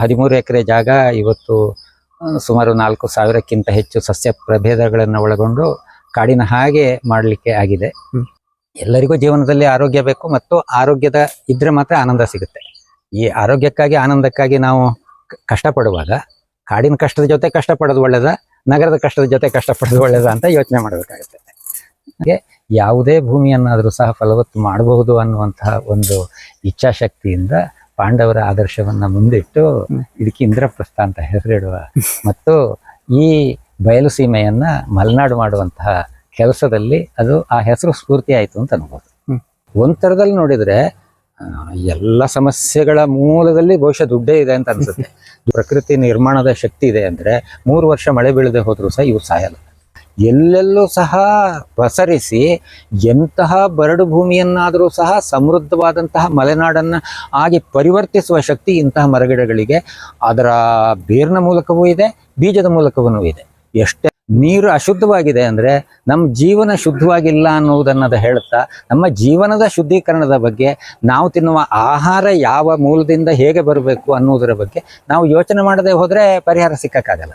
ಹದಿಮೂರು ಎಕರೆ ಜಾಗ ಇವತ್ತು ಸುಮಾರು ನಾಲ್ಕು ಸಾವಿರಕ್ಕಿಂತ ಹೆಚ್ಚು ಸಸ್ಯ ಪ್ರಭೇದಗಳನ್ನು ಒಳಗೊಂಡು ಕಾಡಿನ ಹಾಗೆ ಮಾಡಲಿಕ್ಕೆ ಆಗಿದೆ. ಎಲ್ಲರಿಗೂ ಜೀವನದಲ್ಲಿ ಆರೋಗ್ಯ ಬೇಕು ಮತ್ತು ಆರೋಗ್ಯದ ಇದ್ರೆ ಮಾತ್ರ ಆನಂದ ಸಿಗುತ್ತೆ. ಈ ಆರೋಗ್ಯಕ್ಕಾಗಿ ಆನಂದಕ್ಕಾಗಿ ನಾವು ಕಷ್ಟಪಡುವಾಗ ಕಾಡಿನ ಕಷ್ಟದ ಜೊತೆ ಕಷ್ಟಪಡೋದು ಒಳ್ಳೇದ ನಗರದ ಕಷ್ಟದ ಜೊತೆ ಕಷ್ಟಪಡೋದು ಒಳ್ಳೇದ ಅಂತ ಯೋಚನೆ ಮಾಡಬೇಕಾಗುತ್ತೆ. ಹಾಗೆ ಯಾವುದೇ ಭೂಮಿಯನ್ನಾದರೂ ಸಹ ಫಲವತ್ತು ಮಾಡಬಹುದು ಅನ್ನುವಂತಹ ಒಂದು ಇಚ್ಛಾಶಕ್ತಿಯಿಂದ ಪಾಂಡವರ ಆದರ್ಶವನ್ನ ಮುಂದಿಟ್ಟು. ಇದಕ್ಕೆ ಇಂದ್ರಪ್ರಸ್ಥ ಅಂತ ಹೆಸರಿಡುವ ಮತ್ತು ಈ ಬಯಲು ಸೀಮೆಯನ್ನ ಮಲೆನಾಡು ಮಾಡುವಂತಹ ಕೆಲಸದಲ್ಲಿ ಅದು ಆ ಹೆಸರು ಸ್ಫೂರ್ತಿ ಆಯಿತು ಅಂತ ಅನ್ಬೋದು. ಒಂದ್ ಥರದಲ್ಲಿ ನೋಡಿದ್ರೆ ಎಲ್ಲ ಸಮಸ್ಯೆಗಳ ಮೂಲದಲ್ಲಿ ಬಹುಶಃ ದುಡ್ಡೇ ಇದೆ ಅಂತ ಅನ್ಸುತ್ತೆ ಪ್ರಕೃತಿ ನಿರ್ಮಾಣದ ಶಕ್ತಿ ಇದೆ ಅಂದ್ರೆ ಮೂರು ವರ್ಷ ಮಳೆ ಬೀಳದೆ ಹೋದ್ರು ಸಹ ಇವು ಸಾಯಲ್ಲ ಎಲ್ಲೆಲ್ಲೂ ಸಹ ಪಸರಿಸಿ ಎಂತಹ ಬರಡು ಭೂಮಿಯನ್ನಾದರೂ ಸಹ ಸಮೃದ್ಧವಾದಂತಹ ಮಲೆನಾಡನ್ನು ಆಗಿ ಪರಿವರ್ತಿಸುವ ಶಕ್ತಿ ಇಂತಹ ಮರಗಿಡಗಳಿಗೆ ಅದರ ಬೇರಿನ ಮೂಲಕವೂ ಇದೆ, ಬೀಜದ ಮೂಲಕವೂ ಇದೆ. ಎಷ್ಟೇ ನೀರು ಅಶುದ್ಧವಾಗಿದೆ ಅಂದರೆ ನಮ್ಮ ಜೀವನ ಶುದ್ಧವಾಗಿಲ್ಲ ಅನ್ನೋದನ್ನದು ಹೇಳುತ್ತಾ ನಮ್ಮ ಜೀವನದ ಶುದ್ಧೀಕರಣದ ಬಗ್ಗೆ ನಾವು ತಿನ್ನುವ ಆಹಾರ ಯಾವ ಮೂಲದಿಂದ ಹೇಗೆ ಬರಬೇಕು ಅನ್ನೋದರ ಬಗ್ಗೆ ನಾವು ಯೋಚನೆ ಮಾಡದೆ ಹೋದರೆ ಪರಿಹಾರ ಸಿಕ್ಕಕ್ಕಾಗಲ್ಲ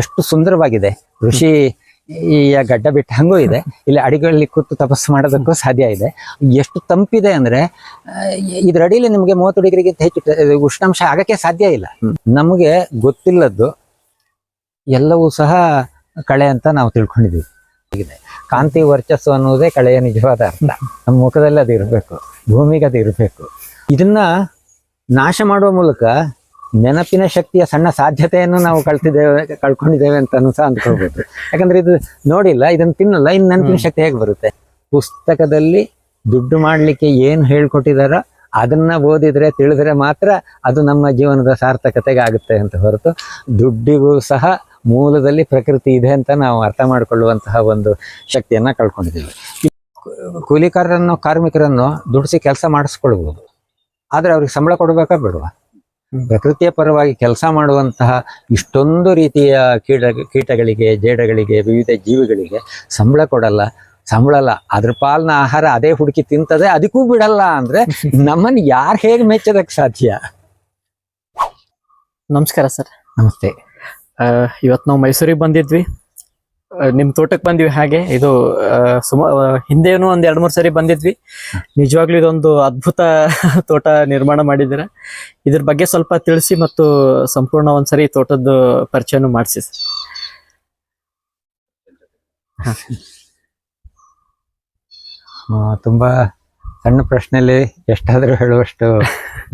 ಎಷ್ಟು ಸುಂದರವಾಗಿದೆ. ಋಷಿ ಈ ಗಡ್ಡ ಬಿಟ್ಟು ಹಂಗೂ ಇದೆ. ಇಲ್ಲಿ ಅಡಿಗಳಲ್ಲಿ ಕೂತು ತಪಸ್ಸು ಮಾಡೋದಕ್ಕೂ ಸಾಧ್ಯ ಇದೆ. ಎಷ್ಟು ತಂಪಿದೆ ಅಂದ್ರೆ ಇದ್ರ ಅಡಿಯಲ್ಲಿ ನಿಮಗೆ ಮೂವತ್ತು ಡಿಗ್ರಿಗಿಂತ ಹೆಚ್ಚು ಉಷ್ಣಾಂಶ ಆಗಕ್ಕೆ ಸಾಧ್ಯ ಇಲ್ಲ. ನಮಗೆ ಗೊತ್ತಿಲ್ಲದ್ದು, ಎಲ್ಲವೂ ಸಹ ಕಳೆ ಅಂತ ನಾವು ತಿಳ್ಕೊಂಡಿದ್ದೀವಿ. ಕಾಂತಿ ವರ್ಚಸ್ಸು ಅನ್ನೋದೇ ಕಳೆಯ ನಿಜವಾದ ಅರ್ಥ. ನಮ್ಮ ಮುಖದಲ್ಲಿ ಅದು ಇರಬೇಕು. ಭೂಮಿಗೆ ಅದು ಇರಬೇಕು. ಇದನ್ನ ನಾಶ ಮಾಡುವ ಮೂಲಕ ನೆನಪಿನ ಶಕ್ತಿಯ ಸಣ್ಣ ಸಾಧ್ಯತೆಯನ್ನು ನಾವು ಕಳ್ತಿದ್ದೇವೆ, ಕಳ್ಕೊಂಡಿದ್ದೇವೆ ಅಂತ ಸಹ ಅಂದ್ಕೊಳ್ಬೇಕು ಯಾಕಂದ್ರೆ ಇದು ನೋಡಿಲ್ಲ, ಇದನ್ನ ತಿನ್ನಲ್ಲ ಇನ್ನು ನೆನಪಿನ ಶಕ್ತಿ ಹೇಗೆ ಬರುತ್ತೆ? ಪುಸ್ತಕದಲ್ಲಿ ದುಡ್ಡು ಮಾಡಲಿಕ್ಕೆ ಏನು ಹೇಳ್ಕೊಟ್ಟಿದಾರೋ ಅದನ್ನ ಓದಿದ್ರೆ, ತಿಳಿದ್ರೆ ಮಾತ್ರ ಅದು ನಮ್ಮ ಜೀವನದ ಸಾರ್ಥಕತೆಗೆ ಆಗುತ್ತೆ ಅಂತ ಹೊರತು ದುಡ್ಡಿಗೂ ಸಹ ಮೂಲದಲ್ಲಿ ಪ್ರಕೃತಿ ಇದೆ ಅಂತ ನಾವು ಅರ್ಥ ಮಾಡಿಕೊಳ್ಳುವಂತಹ ಒಂದು ಶಕ್ತಿಯನ್ನ ಕಳ್ಕೊಂಡಿದ್ದೀವಿ. ಕೂಲಿಕಾರರನ್ನು ಕಾರ್ಮಿಕರನ್ನು ದುಡಿಸಿ ಕೆಲಸ ಮಾಡಿಸ್ಕೊಳ್ಬೋದು. ಆದರೆ ಅವ್ರಿಗೆ ಸಂಬಳ ಕೊಡಬೇಕಾ ಬೇಡವಾ. ಪ್ರಕೃತಿಯ ಪರವಾಗಿ ಕೆಲಸ ಮಾಡುವಂತಹ ಇಷ್ಟೊಂದು ರೀತಿಯ ಕೀಟ ಕೀಟಗಳಿಗೆ ಜೇಡಗಳಿಗೆ ವಿವಿಧ ಜೀವಿಗಳಿಗೆ ಸಂಬಳ ಕೊಡಲ್ಲ ಸಂಬಳ ಅಲ್ಲ ಅದ್ರ ಪಾಲ್ನ ಆಹಾರ ಅದೇ ಹುಡುಕಿ ತಿಂತದೆ ಅದಕ್ಕೂ ಬಿಡಲ್ಲ ಅಂದ್ರೆ ನಮ್ಮನ್ನು ಯಾರು ಹೇಗೆ ಮೆಚ್ಚದಕ್ಕೆ ಸಾಧ್ಯ? ನಮಸ್ಕಾರ ಸರ್. ನಮಸ್ತೆ. ಇವತ್ತು ನಾವು ಮೈಸೂರಿಗೆ ಬಂದಿದ್ವಿ. ನಿಮ್ ತೋಟಕ್ಕೆ ಬಂದಿವಿ ಹಾಗೆ. ಇದು ಸುಮ ಹಿಂದೆನೂ ಒಂದ್ ಎರಡ್ ಮೂರ್ ಸರಿ ಬಂದಿದ್ವಿ. ನಿಜವಾಗ್ಲೂ ಇದೊಂದು ಅದ್ಭುತ ತೋಟ ನಿರ್ಮಾಣ ಮಾಡಿದಿರ ಇದ್ರ ಬಗ್ಗೆ ಸ್ವಲ್ಪ ತಿಳಿಸಿ ಮತ್ತು ಸಂಪೂರ್ಣ ಒಂದ್ಸರಿ ತೋಟದ ಪರಿಚಯನೂ ಮಾಡಿಸಿ ತುಂಬಾ ಸಣ್ಣ ಪ್ರಶ್ನೆಲಿ ಎಷ್ಟಾದ್ರೂ ಹೇಳುವಷ್ಟು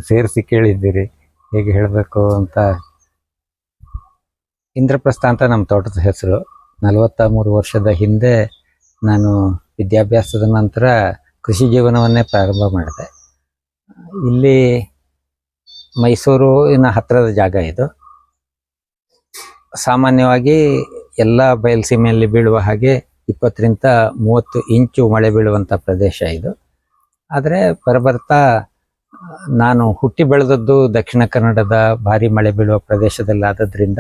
ಸೇರಿಸಿ ಕೇಳಿದ್ದೀರಿ. ಹೇಗೆ ಹೇಳಬೇಕು ಅಂತ. ಇಂದ್ರಪ್ರಸ್ಥ ಅಂತ ನಮ್ಮ ತೋಟದ ಹೆಸರು. ನಲವತ್ತ ಮೂರು ವರ್ಷದ ಹಿಂದೆ ನಾನು ವಿದ್ಯಾಭ್ಯಾಸದ ನಂತರ ಕೃಷಿ ಜೀವನವನ್ನೇ ಪ್ರಾರಂಭ ಮಾಡಿದೆ. ಇಲ್ಲಿ ಮೈಸೂರಿನ ಹತ್ತಿರದ ಜಾಗ ಇದು. ಸಾಮಾನ್ಯವಾಗಿ ಎಲ್ಲ ಬಯಲುಸೀಮೆಯಲ್ಲಿ ಬೀಳುವ ಹಾಗೆ ಇಪ್ಪತ್ತರಿಂದ ಮೂವತ್ತು ಇಂಚು ಮಳೆ ಬೀಳುವಂಥ ಪ್ರದೇಶ ಇದು. ಆದರೆ ಬರಬರ್ತಾ ನಾನು ಹುಟ್ಟಿ ಬೆಳೆದದ್ದು ದಕ್ಷಿಣ ಕನ್ನಡದ ಭಾರಿ ಮಳೆ ಬೀಳುವ ಪ್ರದೇಶದಲ್ಲಾದದ್ರಿಂದ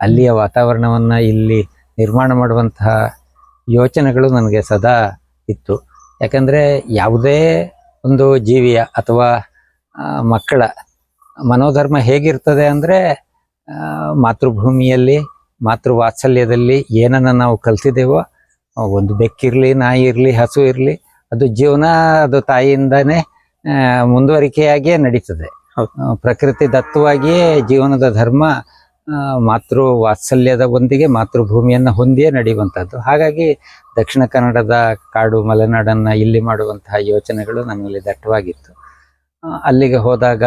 ಅಲ್ಲಿಯ ವಾತಾವರಣವನ್ನು ಇಲ್ಲಿ ನಿರ್ಮಾಣ ಮಾಡುವಂತಹ ಯೋಚನೆಗಳು ನನಗೆ ಸದಾ ಇತ್ತು ಯಾಕಂದರೆ ಯಾವುದೇ ಒಂದು ಜೀವಿಯ ಅಥವಾ ಮಕ್ಕಳ ಮನೋಧರ್ಮ ಹೇಗಿರ್ತದೆ ಅಂದರೆ ಮಾತೃಭೂಮಿಯಲ್ಲಿ ಮಾತೃ ವಾತ್ಸಲ್ಯದಲ್ಲಿ ಏನನ್ನು ನಾವು ಕಲ್ತಿದ್ದೇವೋ ಒಂದು ಬೆಕ್ಕಿರಲಿ ನಾಯಿ ಇರಲಿ ಹಸು ಇರಲಿ ಅದು ಜೀವನ ಅದು ತಾಯಿಯಿಂದನೇ ಮುಂದುವರಿಕೆಯಾಗಿಯೇ ನಡೀತದೆ. ಪ್ರಕೃತಿ ದತ್ತವಾಗಿಯೇ ಜೀವನದ ಧರ್ಮ ಮಾತೃ ವಾತ್ಸಲ್ಯದ ಒಂದಿಗೆ ಮಾತೃಭೂಮಿಯನ್ನು ಹೊಂದಿಯೇ ನಡೆಯುವಂಥದ್ದು ಹಾಗಾಗಿ ದಕ್ಷಿಣ ಕನ್ನಡದ ಕಾಡು ಮಲೆನಾಡನ್ನು ಇಲ್ಲಿ ಮಾಡುವಂತಹ ಯೋಚನೆಗಳು ನಮ್ಮಲ್ಲಿ ದಟ್ಟವಾಗಿತ್ತು. ಅಲ್ಲಿಗೆ ಹೋದಾಗ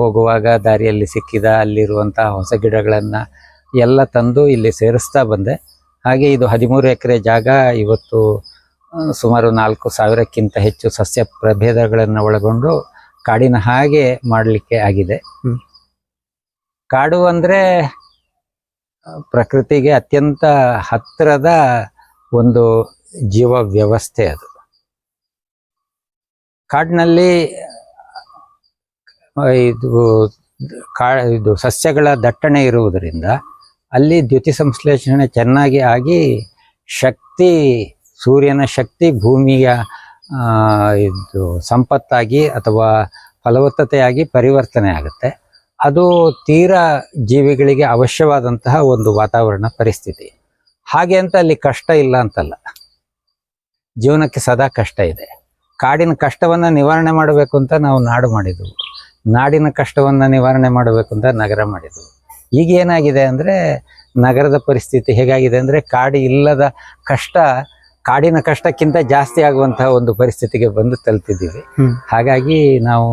ಹೋಗುವಾಗ ದಾರಿಯಲ್ಲಿ ಸಿಕ್ಕಿದ ಅಲ್ಲಿರುವಂತಹ ಹೊಸ ಗಿಡಗಳನ್ನು ಎಲ್ಲ ತಂದು ಇಲ್ಲಿ ಸೇರಿಸ್ತಾ ಬಂದೆ. ಹಾಗೆ ಇದು ಹದಿಮೂರು ಎಕರೆ ಜಾಗ, ಇವತ್ತು ಸುಮಾರು ನಾಲ್ಕು ಸಾವಿರಕ್ಕಿಂತ ಹೆಚ್ಚು ಸಸ್ಯ ಪ್ರಭೇದಗಳನ್ನು ಒಳಗೊಂಡು ಕಾಡಿನ ಹಾಗೆ ಮಾಡಲಿಕ್ಕೆ ಆಗಿದೆ. ಕಾಡು ಅಂದ್ರೆ ಪ್ರಕೃತಿಗೆ ಅತ್ಯಂತ ಹತ್ತಿರದ ಒಂದು ಜೀವ ವ್ಯವಸ್ಥೆ ಅದು. ಕಾಡಿನಲ್ಲಿ ಇದು, ಕಾ, ಇದು ಸಸ್ಯಗಳ ದಟ್ಟಣೆ ಇರುವುದರಿಂದ ಅಲ್ಲಿ ದ್ಯುತಿ ಸಂಶ್ಲೇಷಣೆ ಚೆನ್ನಾಗಿ ಆಗಿ ಶಕ್ತಿ, ಸೂರ್ಯನ ಶಕ್ತಿ ಭೂಮಿಯ ಇದು ಸಂಪತ್ತಾಗಿ ಅಥವಾ ಫಲವತ್ತತೆಯಾಗಿ ಪರಿವರ್ತನೆ ಆಗುತ್ತೆ. ಅದು ತೀರ ಜೀವಿಗಳಿಗೆ ಅವಶ್ಯವಾದಂತಹ ಒಂದು ವಾತಾವರಣ ಪರಿಸ್ಥಿತಿ. ಹಾಗೆ ಅಂತ ಅಲ್ಲಿ ಕಷ್ಟ ಇಲ್ಲ ಅಂತಲ್ಲ. ಜೀವನಕ್ಕೆ ಸದಾ ಕಷ್ಟ ಇದೆ. ಕಾಡಿನ ಕಷ್ಟವನ್ನು ನಿವಾರಣೆ ಮಾಡಬೇಕು ಅಂತ ನಾವು ನಾಡು ಮಾಡಿದ್ವು. ನಾಡಿನ ಕಷ್ಟವನ್ನು ನಿವಾರಣೆ ಮಾಡಬೇಕು ಅಂತ ನಗರ ಮಾಡಿದ್ವು. ಈಗ ಏನಾಗಿದೆ ಅಂದರೆ ನಗರದ ಪರಿಸ್ಥಿತಿ ಹೇಗಾಗಿದೆ ಅಂದರೆ ಕಾಡು ಇಲ್ಲದ ಕಷ್ಟ ಕಾಡಿನ ಕಷ್ಟಕ್ಕಿಂತ ಜಾಸ್ತಿ ಆಗುವಂತಹ ಒಂದು ಪರಿಸ್ಥಿತಿಗೆ ಬಂದು ತಲುಪಿದ್ದೀವಿ. ಹಾಗಾಗಿ ನಾವು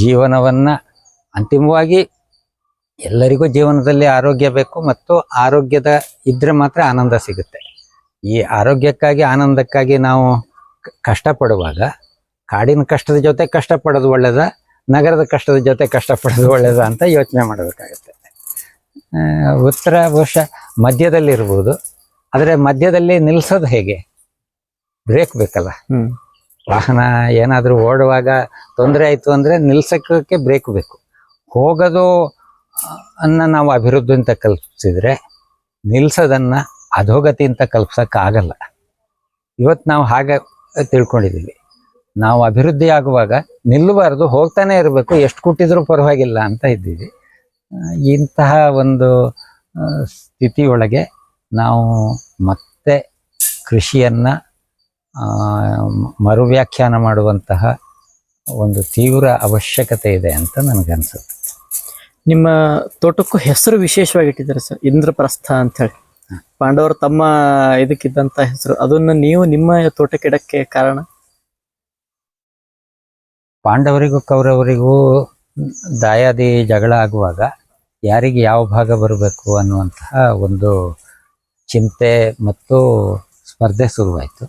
ಜೀವನವನ್ನ ಅಂತಿಮವಾಗಿ ಎಲ್ಲರಿಗೂ ಜೀವನದಲ್ಲಿ ಆರೋಗ್ಯ ಬೇಕು ಮತ್ತು ಆರೋಗ್ಯದ ಇದ್ರೆ ಮಾತ್ರ ಆನಂದ ಸಿಗುತ್ತೆ. ಈ ಆರೋಗ್ಯಕ್ಕಾಗಿ ಆನಂದಕ್ಕಾಗಿ ನಾವು ಕಷ್ಟಪಡುವಾಗ ಕಾಡಿನ ಕಷ್ಟದ ಜೊತೆ ಕಷ್ಟಪಡೋದು ಒಳ್ಳೇದ ನಗರದ ಕಷ್ಟದ ಜೊತೆ ಕಷ್ಟಪಡೋದು ಒಳ್ಳೇದ ಅಂತ ಯೋಚನೆ ಮಾಡಬೇಕಾಗುತ್ತೆ. ಉತ್ತರ ಬಹುಶಃ ಮಧ್ಯದಲ್ಲಿರ್ಬೋದು. ಆದರೆ ಮಧ್ಯದಲ್ಲಿ ನಿಲ್ಲಿಸೋದು ಹೇಗೆ? ಬ್ರೇಕ್ ಬೇಕಲ್ಲ. ವಾಹನ ಏನಾದರೂ ಓಡುವಾಗ ತೊಂದರೆ ಆಯಿತು ಅಂದರೆ ನಿಲ್ಸಕ್ಕೆ ಬ್ರೇಕ್ ಬೇಕು. ಹೋಗೋದು, ಅನ್ನ ನಾವು ಅಭಿವೃದ್ಧಿ ಅಂತ ಕಲ್ಪಿಸಿದ್ರೆ, ನಿಲ್ಸೋದನ್ನ ಅಧೋಗತಿ ಅಂತ ಕಲ್ಪಿಸೋಕ್ಕಾಗಲ್ಲ. ಇವತ್ತು ನಾವು ಹಾಗೆ ತಿಳ್ಕೊಂಡಿದ್ದೀವಿ ನಾವು ಅಭಿವೃದ್ಧಿ ಆಗುವಾಗ ನಿಲ್ಲಬಾರ್ದು, ಹೋಗ್ತಾನೆ ಇರಬೇಕು, ಎಷ್ಟು ಕೊಟ್ಟಿದ್ರೂ ಪರವಾಗಿಲ್ಲ ಅಂತ ಇದ್ದೀವಿ. ಇಂತಹ ಒಂದು ಸ್ಥಿತಿಯೊಳಗೆ ನಾವು ಮತ್ತೆ ಕೃಷಿಯನ್ನು ಮರುವ್ಯಾಖ್ಯಾನ ಮಾಡುವಂತಹ ಒಂದು ತೀವ್ರ ಅವಶ್ಯಕತೆ ಇದೆ ಅಂತ ನನಗನ್ಸುತ್ತೆ. ನಿಮ್ಮ ತೋಟಕ್ಕೂ ಹೆಸರು ವಿಶೇಷವಾಗಿ ಇಟ್ಟಿದ್ದಾರೆ ಸರ್. ಇಂದ್ರಪ್ರಸ್ಥ ಅಂತ ಹೇಳಿ ಪಾಂಡವರು ತಮ್ಮ ಇದಕ್ಕಿದ್ದಂತ ಹೆಸರು. ಅದನ್ನ ನೀವು ನಿಮ್ಮ ತೋಟಕ್ಕೆ ಇಡಕ್ಕೆ ಕಾರಣ? ಪಾಂಡವರಿಗೂ ಕೌರವರಿಗೂ ದಾಯಾದಿ ಜಗಳ ಆಗುವಾಗ ಯಾರಿಗೆ ಯಾವ ಭಾಗ ಬರಬೇಕು ಅನ್ನುವಂತಹ ಒಂದು ಚಿಂತೆ ಮತ್ತು ಸ್ಪರ್ಧೆ ಶುರುವಾಯಿತು.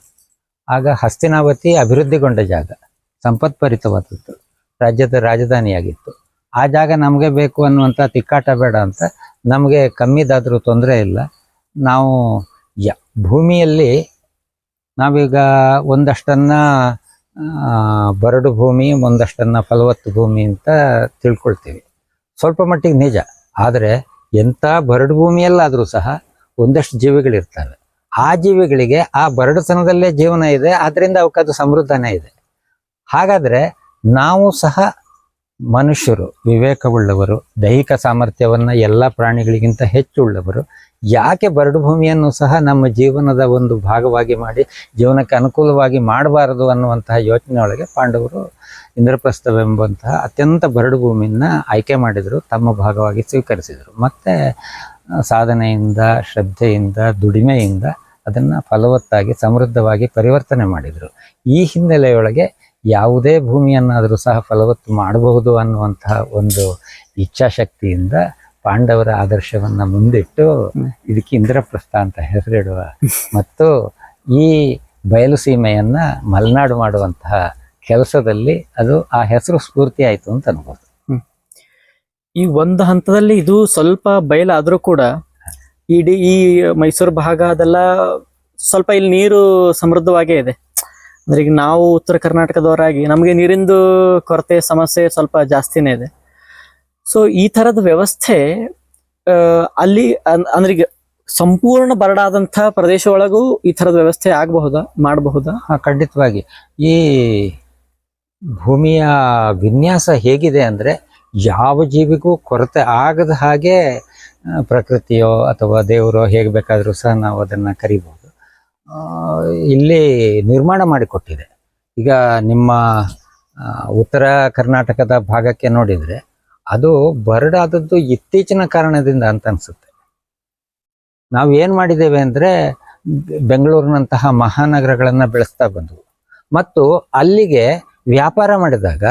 ಆಗ ಹಸ್ತಿನಾವತಿ ಅಭಿವೃದ್ಧಿಗೊಂಡ ಜಾಗ, ಸಂಪತ್ಪರಿತವಾದದ್ದು, ರಾಜ್ಯದ ರಾಜಧಾನಿಯಾಗಿತ್ತು. ಆ ಜಾಗ ನಮಗೆ ಬೇಕು ಅನ್ನುವಂಥ ತಿಕ್ಕಾಟ ಬೇಡ ಅಂತ ನಮಗೆ ಕಮ್ಮಿದಾದರೂ ತೊಂದರೆ ಇಲ್ಲ. ನಾವು ಯ, ಭೂಮಿಯಲ್ಲಿ ನಾವೀಗ ಒಂದಷ್ಟನ್ನ ಬರಡು ಭೂಮಿ, ಒಂದಷ್ಟನ್ನ ಫಲವತ್ತು ಭೂಮಿ ಅಂತ ತಿಳ್ಕೊಳ್ತೀವಿ. ಸ್ವಲ್ಪ ಮಟ್ಟಿಗೆ ನಿಜ. ಆದರೆ ಎಂಥ ಬರಡು ಭೂಮಿಯಲ್ಲಾದರೂ ಸಹ ಒಂದಷ್ಟು ಜೀವಿಗಳಿರ್ತವೆ. ಆ ಜೀವಿಗಳಿಗೆ ಆ ಬರಡುತನದಲ್ಲೇ ಜೀವನ ಇದೆ, ಆದ್ರಿಂದ ಅವಕ್ಕದು ಸಮೃದ್ಧನೇ ಇದೆ. ಹಾಗಾದರೆ ನಾವು ಸಹ ಮನುಷ್ಯರು ವಿವೇಕವುಳ್ಳವರು, ದೈಹಿಕ ಸಾಮರ್ಥ್ಯವನ್ನ ಎಲ್ಲ ಪ್ರಾಣಿಗಳಿಗಿಂತ ಹೆಚ್ಚು ಉಳ್ಳವರು ಯಾಕೆ ಬರಡು ಭೂಮಿಯನ್ನು ಸಹ ನಮ್ಮ ಜೀವನದ ಒಂದು ಭಾಗವಾಗಿ ಮಾಡಿ ಜೀವನಕ್ಕೆ ಅನುಕೂಲವಾಗಿ ಮಾಡಬಾರದು ಅನ್ನುವಂತಹ ಯೋಚನೆ ಒಳಗೆ ಪಾಂಡವರು ಇಂದ್ರಪ್ರಸ್ಥವೆಂಬಂತಹ ಅತ್ಯಂತ ಬರಡು ಭೂಮಿಯನ್ನು ಆಯ್ಕೆ ಮಾಡಿದರು, ತಮ್ಮ ಭಾಗವಾಗಿ ಸ್ವೀಕರಿಸಿದರು. ಮತ್ತೆ ಸಾಧನೆಯಿಂದ, ಶ್ರದ್ಧೆಯಿಂದ, ದುಡಿಮೆಯಿಂದ ಅದನ್ನು ಫಲವತ್ತಾಗಿ, ಸಮೃದ್ಧವಾಗಿ ಪರಿವರ್ತನೆ ಮಾಡಿದರು. ಈ ಹಿನ್ನೆಲೆಯೊಳಗೆ ಯಾವುದೇ ಭೂಮಿಯನ್ನಾದರೂ ಸಹ ಫಲವತ್ತು ಮಾಡಬಹುದು ಅನ್ನುವಂತಹ ಒಂದು ಇಚ್ಛಾಶಕ್ತಿಯಿಂದ ಪಾಂಡವರ ಆದರ್ಶವನ್ನು ಮುಂದಿಟ್ಟು ಇದಕ್ಕೆ ಇಂದ್ರಪ್ರಸ್ಥ ಅಂತ ಹೆಸರಿಡುವ. ಮತ್ತು ಈ ಬಯಲು ಸೀಮೆಯನ್ನು ಮಲೆನಾಡು ಮಾಡುವಂತಹ ಕೆಲಸದಲ್ಲಿ ಅದು ಆ ಹೆಸರು ಸ್ಫೂರ್ತಿ ಆಯಿತು ಅಂತ ಅನ್ಬೋದು. ಈ ಒಂದು ಹಂತದಲ್ಲಿ ಇದು ಸ್ವಲ್ಪ ಬಯಲಾದರೂ ಕೂಡ ಇಡೀ ಈ ಮೈಸೂರು ಭಾಗ ಅದೆಲ್ಲ ಸ್ವಲ್ಪ ಇಲ್ಲಿ ನೀರು ಸಮೃದ್ಧವಾಗೇ ಇದೆ. ಅಂದ್ರೆ ಈಗ ನಾವು ಉತ್ತರ ಕರ್ನಾಟಕದವರಾಗಿ ನಮಗೆ ನೀರಿಂದು ಕೊರತೆ ಸಮಸ್ಯೆ ಸ್ವಲ್ಪ ಜಾಸ್ತಿನೇ ಇದೆ. ಸೊ ಈ ತರದ ವ್ಯವಸ್ಥೆ ಅಲ್ಲಿ ಅಂದ್ರೆ ಈಗ ಸಂಪೂರ್ಣ ಬರಡಾದಂಥ ಪ್ರದೇಶ ಒಳಗೂ ಈ ತರದ ವ್ಯವಸ್ಥೆ ಆಗಬಹುದಾ? ಮಾಡಬಹುದಾ? ಖಂಡಿತವಾಗಿ. ಈ ಭೂಮಿಯ ವಿನ್ಯಾಸ ಹೇಗಿದೆ ಅಂದ್ರೆ ಯಾವ ಜೀವಿಗೂ ಕೊರತೆ ಆಗದ ಹಾಗೆ ಪ್ರಕೃತಿಯೋ ಅಥವಾ ದೇವರೋ ಹೇಗೆ ಬೇಕಾದರೂ ಸಹ ನಾವು ಅದನ್ನ ಕರಿಬಹುದು. ಇಲ್ಲಿ ನಿರ್ಮಾಣ ಮಾಡಿಕೊಟ್ಟಿದೆ ಈಗ ನಿಮ್ಮ ಉತ್ತರ ಕರ್ನಾಟಕದ ಭಾಗಕ್ಕೆ ನೋಡಿದರೆ ಅದು ಬರಡಾದದ್ದು ಇತ್ತೀಚಿನ ಕಾರಣದಿಂದ ಅಂತ ಅನಿಸುತ್ತೆ. ನಾವು ಏನು ಮಾಡಿದ್ದೇವೆ ಅಂದರೆ ಬೆಂಗಳೂರಿನಂತಹ ಮಹಾನಗರಗಳನ್ನು ಬೆಳೆಸ್ತಾ ಬಂದವು. ಮತ್ತು ಅಲ್ಲಿಗೆ ವ್ಯಾಪಾರ ಮಾಡಿದಾಗ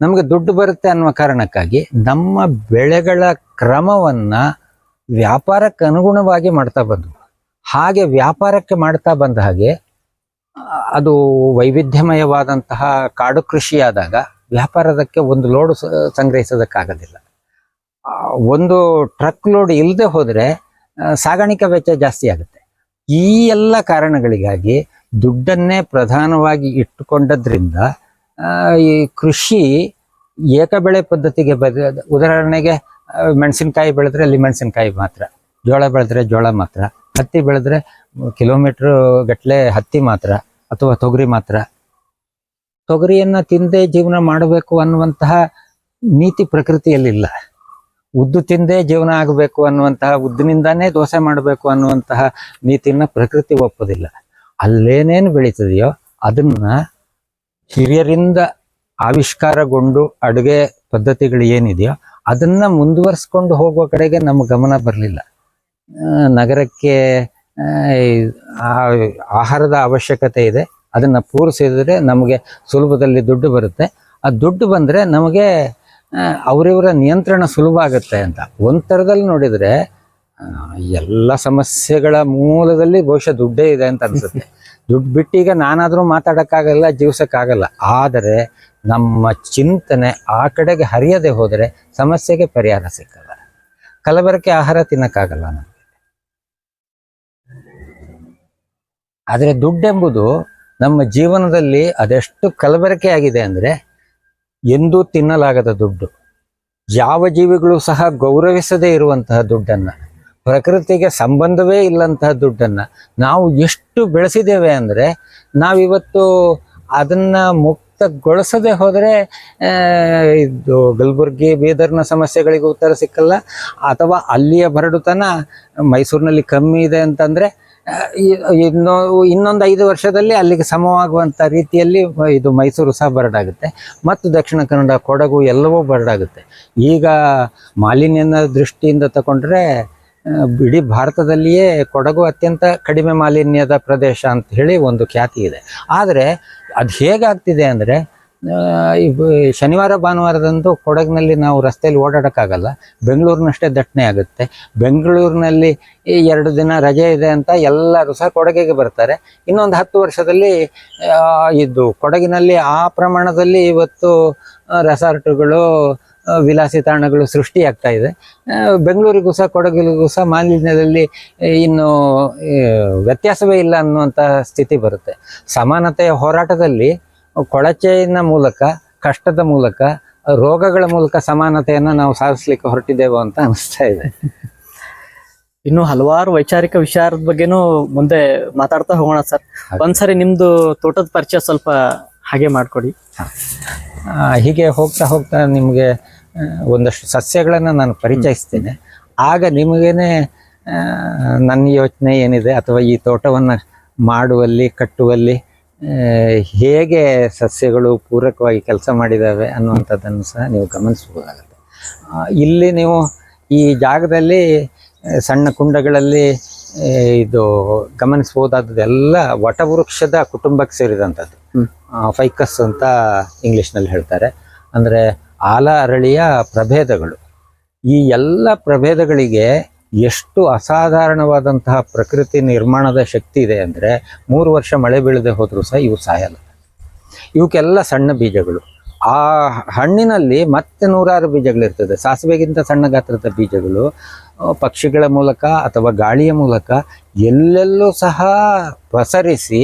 ನಮಗೆ ದುಡ್ಡು ಬರುತ್ತೆ ಅನ್ನುವ ಕಾರಣಕ್ಕಾಗಿ ನಮ್ಮ ಬೆಳೆಗಳ ಕ್ರಮವನ್ನು ವ್ಯಾಪಾರಕ್ಕೆ ಅನುಗುಣವಾಗಿ ಮಾಡ್ತಾ ಬಂದ್ವು. ಹಾಗೆ ವ್ಯಾಪಾರಕ್ಕೆ ಮಾಡ್ತಾ ಬಂದ ಹಾಗೆ, ಅದು ವೈವಿಧ್ಯಮಯವಾದಂತಹ ಕಾಡು ಕೃಷಿಯಾದಾಗ ವ್ಯಾಪಾರದಕ್ಕೆ ಒಂದು ಲೋಡ್ ಸಂಗ್ರಹಿಸೋದಕ್ಕಾಗೋದಿಲ್ಲ. ಒಂದು ಟ್ರಕ್ ಲೋಡ್ ಇಲ್ಲದೆ ಹೋದರೆ ಸಾಗಾಣಿಕೆ ವೆಚ್ಚ ಜಾಸ್ತಿ ಆಗುತ್ತೆ. ಈ ಎಲ್ಲ ಕಾರಣಗಳಿಗಾಗಿ ದುಡ್ಡನ್ನೇ ಪ್ರಧಾನವಾಗಿ ಇಟ್ಟುಕೊಂಡದ್ರಿಂದ ಈ ಕೃಷಿ ಏಕಬೆಳೆ ಪದ್ಧತಿಗೆ ಬದ, ಉದಾಹರಣೆಗೆ ಮೆಣಸಿನಕಾಯಿ ಬೆಳೆದ್ರೆ ಅಲ್ಲಿ ಮೆಣಸಿನಕಾಯಿ ಮಾತ್ರ, ಜೋಳ ಬೆಳೆದ್ರೆ ಜೋಳ ಮಾತ್ರ ಹತ್ತಿ ಬೆಳೆದ್ರೆ ಕಿಲೋಮೀಟರ್ ಗಟ್ಲೆ ಹತ್ತಿ ಮಾತ್ರ ಅಥವಾ ತೊಗರಿ ಮಾತ್ರ. ತೊಗರಿಯನ್ನ ತಿಂದೇ ಜೀವನ ಮಾಡಬೇಕು ಅನ್ನುವಂತಹ ನೀತಿ ಪ್ರಕೃತಿಯಲ್ಲಿಲ್ಲ ಉದ್ದು ತಿಂದೇ ಜೀವನ ಆಗಬೇಕು ಅನ್ನುವಂತಹ ಉದ್ದಿನಿಂದಾನೇ ದೋಸೆ ಮಾಡಬೇಕು ಅನ್ನುವಂತಹ ನೀತಿನ ಪ್ರಕೃತಿ ಒಪ್ಪೋದಿಲ್ಲ. ಅಲ್ಲೇನೇನು ಬೆಳೀತದೆಯೋ ಅದನ್ನ ಹಿರಿಯರಿಂದ ಆವಿಷ್ಕಾರಗೊಂಡು ಅಡುಗೆ ಪದ್ಧತಿಗಳು ಏನಿದೆಯೋ ಅದನ್ನ ಮುಂದುವರಿಸ್ಕೊಂಡು ಹೋಗುವ ಕಡೆಗೆ ನಮ್ಮ ಗಮನ ಬರಲಿಲ್ಲ. ನಗರಕ್ಕೆ ಆಹಾರದ ಅವಶ್ಯಕತೆ ಇದೆ. ಅದನ್ನು ಪೂರೈಸಿದ್ರೆ ನಮಗೆ ಸುಲಭದಲ್ಲಿ ದುಡ್ಡು ಬರುತ್ತೆ. ಆ ದುಡ್ಡು ಬಂದರೆ ನಮಗೆ ಅವರಿವರ ನಿಯಂತ್ರಣ ಸುಲಭ ಆಗುತ್ತೆ ಅಂತ. ಒಂದು ಥರದಲ್ಲಿ ನೋಡಿದರೆ ಎಲ್ಲ ಸಮಸ್ಯೆಗಳ ಮೂಲದಲ್ಲಿ ಬಹುಶಃ ದುಡ್ಡೇ ಇದೆ ಅಂತ ಅನ್ಸುತ್ತೆ. ದುಡ್ಡು ಬಿಟ್ಟು ಈಗ ನಾನಾದರೂ ಮಾತಾಡೋಕ್ಕಾಗಲ್ಲ, ಜೀವಿಸೋಕ್ಕಾಗಲ್ಲ. ಆದರೆ ನಮ್ಮ ಚಿಂತನೆ ಆ ಕಡೆಗೆ ಹರಿಯದೆ ಹೋದರೆ ಸಮಸ್ಯೆಗೆ ಪರಿಹಾರ ಸಿಕ್ಕಲ್ಲ. ಕಲಬೆರಕೆ ಆಹಾರ ತಿನ್ನೋಕ್ಕಾಗಲ್ಲ ನಮ್ಗೆ ಆದರೆ ದುಡ್ಡೆಂಬುದು ನಮ್ಮ ಜೀವನದಲ್ಲಿ ಅದೆಷ್ಟು ಕಲಬೆರಕೆ ಆಗಿದೆ ಅಂದರೆ ಎಂದೂ ತಿನ್ನಲಾಗದ ದುಡ್ಡು. ಯಾವ ಜೀವಿಗಳು ಸಹ ಗೌರವಿಸದೇ ಇರುವಂತಹ ದುಡ್ಡನ್ನು, ಪ್ರಕೃತಿಗೆ ಸಂಬಂಧವೇ ಇಲ್ಲಂತಹ ದುಡ್ಡನ್ನು ನಾವು ಎಷ್ಟು ಬೆಳೆಸಿದ್ದೇವೆ ಅಂದರೆ ನಾವಿವತ್ತು ಅದನ್ನು ಮುಕ್ತಗೊಳಿಸದೆ ಹೋದರೆ ಇದು ಗಲ್ಬುರ್ಗಿ, ಬೀದರ್ನ ಸಮಸ್ಯೆಗಳಿಗೆ ಉತ್ತರ ಸಿಕ್ಕಲ್ಲ, ಅಥವಾ ಅಲ್ಲಿಯ ಬರಡುತನ ಮೈಸೂರಿನಲ್ಲಿ ಕಮ್ಮಿ ಇದೆ ಅಂತಂದ್ರೆ ಇನ್ನು ಇನ್ನೊಂದು ಐದು ವರ್ಷದಲ್ಲಿ ಅಲ್ಲಿಗೆ ಸಮವಾಗುವಂಥ ರೀತಿಯಲ್ಲಿ ಇದು ಮೈಸೂರು ಸಹ ಬರಡಾಗುತ್ತೆ. ಮತ್ತು ದಕ್ಷಿಣ ಕನ್ನಡ, ಕೊಡಗು ಎಲ್ಲವೂ ಬರಡಾಗುತ್ತೆ. ಈಗ ಮಾಲಿನ್ಯನ ದೃಷ್ಟಿಯಿಂದ ತಗೊಂಡ್ರೆ ಇಡೀ ಭಾರತದಲ್ಲಿಯೇ ಕೊಡಗು ಅತ್ಯಂತ ಕಡಿಮೆ ಮಾಲಿನ್ಯದ ಪ್ರದೇಶ ಅಂತ ಹೇಳಿ ಒಂದು ಖ್ಯಾತಿ ಇದೆ. ಆದರೆ ಅದು ಹೇಗಾಗ್ತಿದೆ ಅಂದರೆ ಶನಿವಾರ, ಭಾನುವಾರದಂದು ಕೊಡಗಿನಲ್ಲಿ ನಾವು ರಸ್ತೆಯಲ್ಲಿ ಓಡಾಡೋಕ್ಕಾಗಲ್ಲ. ಬೆಂಗಳೂರಿನಷ್ಟೇ ದಟ್ಟಣೆ ಆಗುತ್ತೆ. ಬೆಂಗಳೂರಿನಲ್ಲಿ ಈ ಎರಡು ದಿನ ರಜೆ ಇದೆ ಅಂತ ಎಲ್ಲರೂ ಸಹ ಕೊಡಗಿಗೆ ಬರ್ತಾರೆ. ಇನ್ನೊಂದು ಹತ್ತು ವರ್ಷದಲ್ಲಿ ಇದ್ದು ಇದು ಕೊಡಗಿನಲ್ಲಿ ಆ ಪ್ರಮಾಣದಲ್ಲಿ ಇವತ್ತು ರೆಸಾರ್ಟ್ಗಳು ವಿಲಾಸಿ ತಾಣಗಳು ಸೃಷ್ಟಿಯಾಗ್ತಾ ಇದೆ. ಬೆಂಗಳೂರಿಗೂ ಸಹ ಕೊಡಗಿಗೂ ಸಹ ಮಾಲಿನ್ಯದಲ್ಲಿ ಇನ್ನು ವ್ಯತ್ಯಾಸವೇ ಇಲ್ಲ ಅನ್ನುವಂಥ ಸ್ಥಿತಿ ಬರುತ್ತೆ. ಸಮಾನತೆಯ ಹೋರಾಟದಲ್ಲಿ ಕೊಳಚೆಯ ಮೂಲಕ ಕಷ್ಟದ ಮೂಲಕ ರೋಗಗಳ ಮೂಲಕ ಸಮಾನತೆಯನ್ನು ನಾವು ಸಾಧಿಸ್ಲಿಕ್ಕೆ ಹೊರಟಿದ್ದೇವೆ ಅಂತ ಅನಿಸ್ತಾ ಇದೆ. ಇನ್ನು ಹಲವಾರು ವೈಚಾರಿಕ ವಿಚಾರದ ಬಗ್ಗೆನೂ ಮುಂದೆ ಮಾತಾಡ್ತಾ ಹೋಗೋಣ ಸರ್. ಒಂದ್ಸರಿ ನಿಮ್ದು ತೋಟದ ಪರಿಚಯ ಸ್ವಲ್ಪ ಹಾಗೆ ಮಾಡ್ಕೊಡಿ. ಹೀಗೆ ಹೋಗ್ತಾ ಹೋಗ್ತಾ ನಿಮಗೆ ಒಂದಷ್ಟು ಸಸ್ಯಗಳನ್ನು ನಾನು ಪರಿಚಯಿಸ್ತೇನೆ. ಆಗ ನಿಮಗೇನೆ ನನ್ನ ಯೋಚನೆ ಏನಿದೆ? ಅಥವಾ ಈ ತೋಟವನ್ನು ಮಾಡುವಲ್ಲಿ ಕಟ್ಟುವಲ್ಲಿ ಹೇಗೆ ಸಸ್ಯಗಳು ಪೂರಕವಾಗಿ ಕೆಲಸ ಮಾಡಿದ್ದಾವೆ ಅನ್ನುವಂಥದ್ದನ್ನು ಸಹ ನೀವು ಗಮನಿಸ್ಬೋದಾಗುತ್ತೆ. ಇಲ್ಲಿ ನೀವು ಈ ಜಾಗದಲ್ಲಿ ಸಣ್ಣ ಕುಂಡಗಳಲ್ಲಿ ಇದು ಗಮನಿಸ್ಬೋದಾದದೆಲ್ಲ ವಟವೃಕ್ಷದ ಕುಟುಂಬಕ್ಕೆ ಸೇರಿದಂಥದ್ದು. ಫೈಕಸ್ ಅಂತ ಇಂಗ್ಲೀಷ್ನಲ್ಲಿ ಹೇಳ್ತಾರೆ. ಅಂದರೆ ಆಲ ಅರಳಿಯ ಪ್ರಭೇದಗಳು. ಈ ಎಲ್ಲ ಪ್ರಭೇದಗಳಿಗೆ ಎಷ್ಟು ಅಸಾಧಾರಣವಾದಂತಹ ಪ್ರಕೃತಿ ನಿರ್ಮಾಣದ ಶಕ್ತಿ ಇದೆ ಅಂದರೆ ಮೂರು ವರ್ಷ ಮಳೆ ಬೀಳದೆ ಹೋದರೂ ಸಹ ಇವು ಸಾಯಲ್ಲ. ಇವಕ್ಕೆಲ್ಲ ಸಣ್ಣ ಬೀಜಗಳು. ಆ ಹಣ್ಣಿನಲ್ಲಿ ಮತ್ತೆ ನೂರಾರು ಬೀಜಗಳಿರ್ತದೆ. ಸಾಸಿವೆಗಿಂತ ಸಣ್ಣ ಗಾತ್ರದ ಬೀಜಗಳು. ಪಕ್ಷಿಗಳ ಮೂಲಕ ಅಥವಾ ಗಾಳಿಯ ಮೂಲಕ ಎಲ್ಲೆಲ್ಲೂ ಸಹ ಪ್ರಸರಿಸಿ